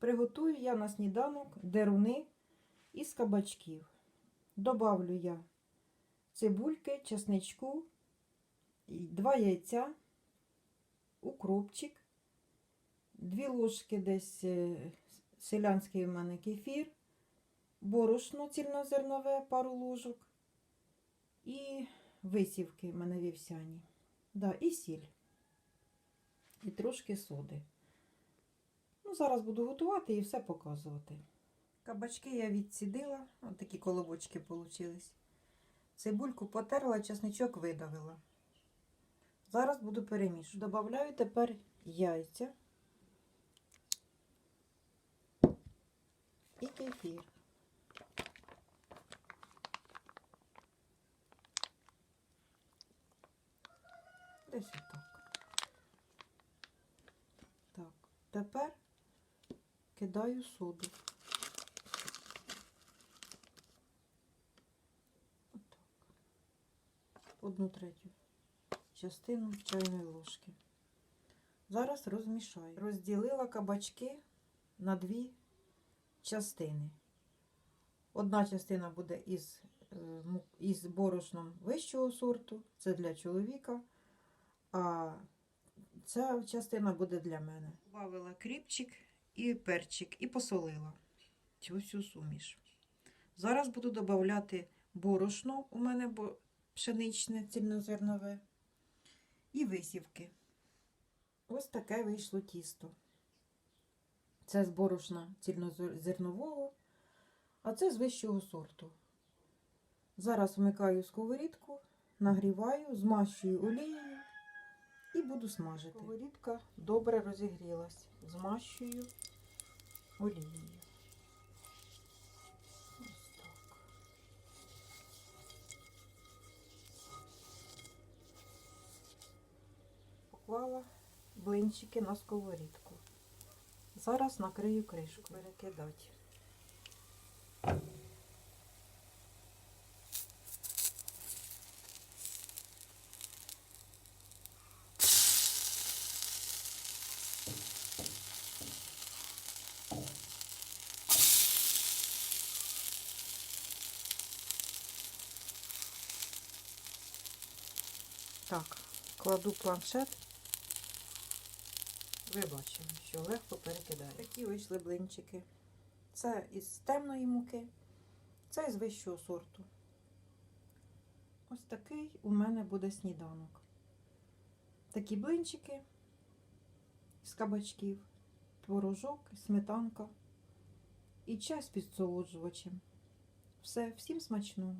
Приготую я на сніданок деруни із кабачків. Добавлю я цибульки, чесничку, і два яйця, укропчик, дві ложки десь е, селянський у мене кефір, борошно цільнозернове, пару ложок і висівки в мене вівсяні. Да, і сіль. І трошки соди. Ну, зараз буду готувати і все показувати. Кабачки я відсідила, от такі колобочки получились. Цибульку потерла, чесничок видавила. Зараз буду перемішувати. Добавляю тепер яйця і кефір. Десь отак. Так, тепер кидаю соду. Одну третю частину чайної ложки. Зараз розмішаю. Розділила кабачки на дві частини. Одна частина буде із, е, із борошном вищого сорту, це для чоловіка, а ця частина буде для мене. Добавила кріпчик і перчик і посолила цю всю суміш. Зараз буду додавати борошно, у мене пшеничне цільнозернове, і висівки. Ось таке вийшло тісто. Це з борошна цільнозернового, а це з вищого сорту. Зараз вмикаю сковорідку, нагріваю, змащую олією і буду смажити. Сковорідка добре розігрілась. Змащую олією. Ось так. Поклала блинчики на сковорідку. Зараз накрию кришку, перекидати. Так, кладу планшет. Ви бачили, що легко перекидаю. Такі вийшли блинчики. Це із темної муки, це із вищого сорту. Ось такий у мене буде сніданок. Такі блинчики з кабачків, творожок, сметанка і чай з підсолоджувачем. Все, всім смачного!